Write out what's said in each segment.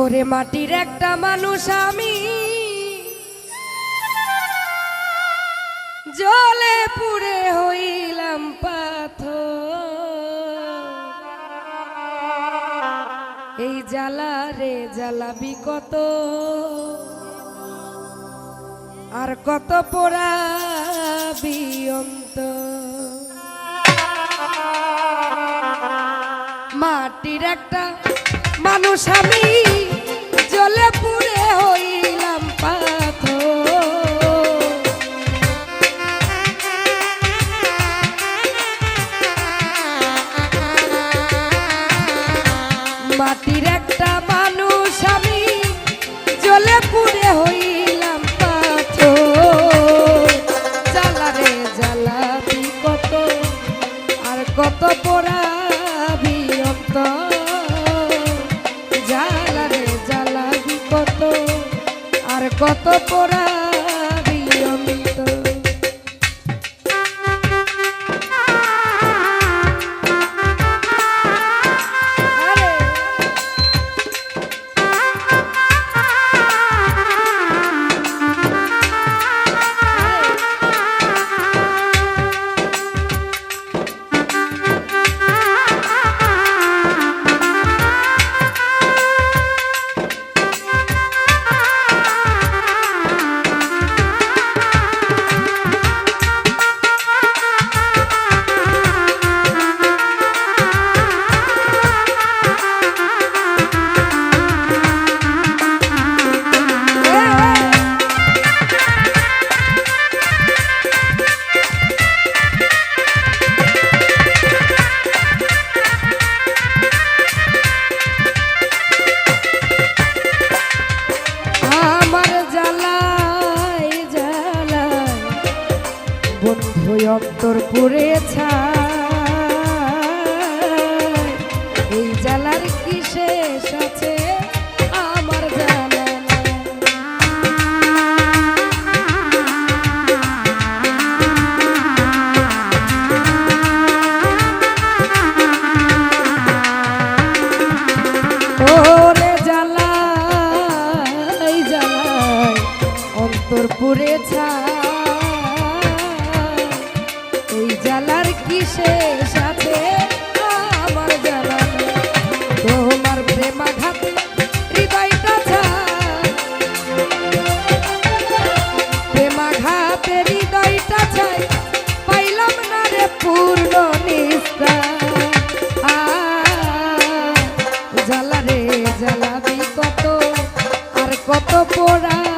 ওরে মাটির একটা মানুষ আমি। জলে পুড়ে হইলাম পাথর। এই জ্বালা রে জ্বালাবি কত আর কত পড়াবি অন্ত মাটির একটা মানুষ আমি। কত পোড়া তোর পুরে ছা রে জ্বালাবি কত আর কত পোড়া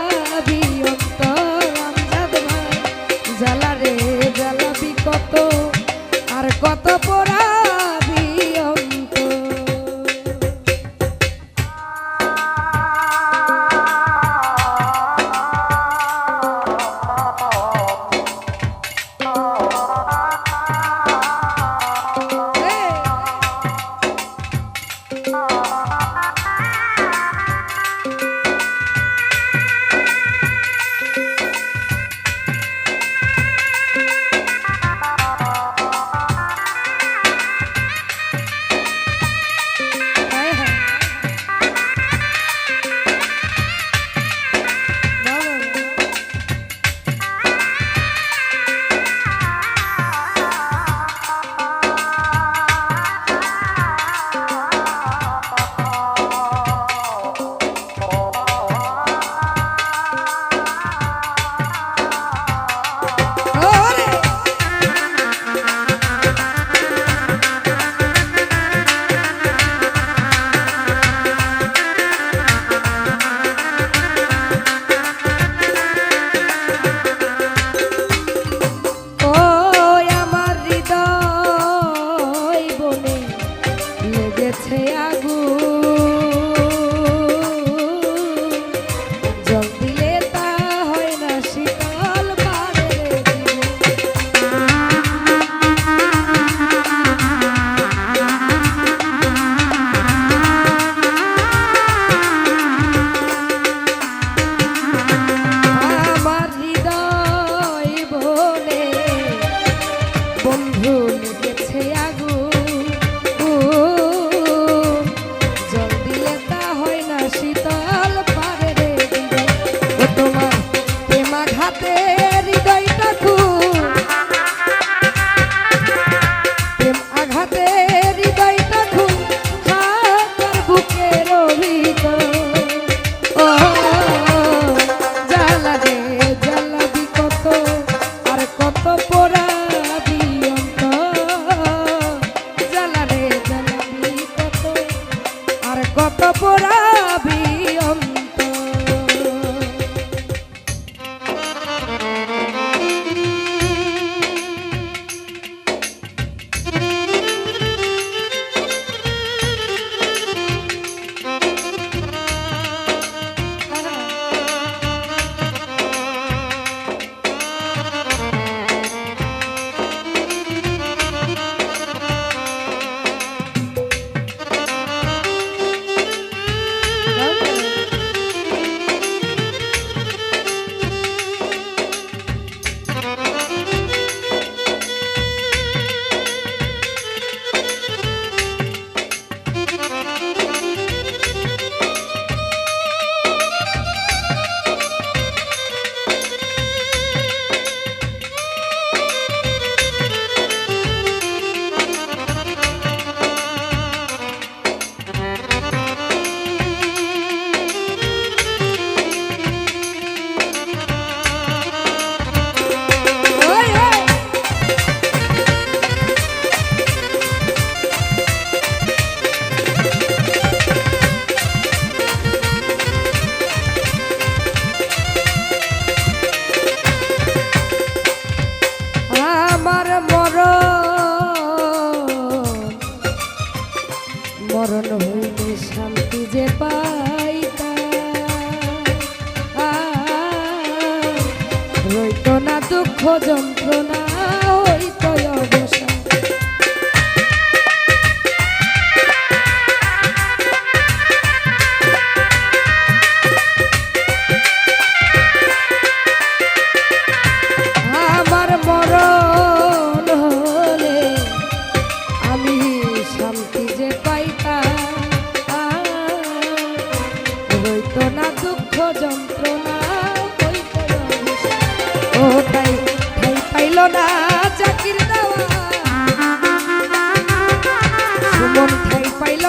কত পোড়াবি অন্ধ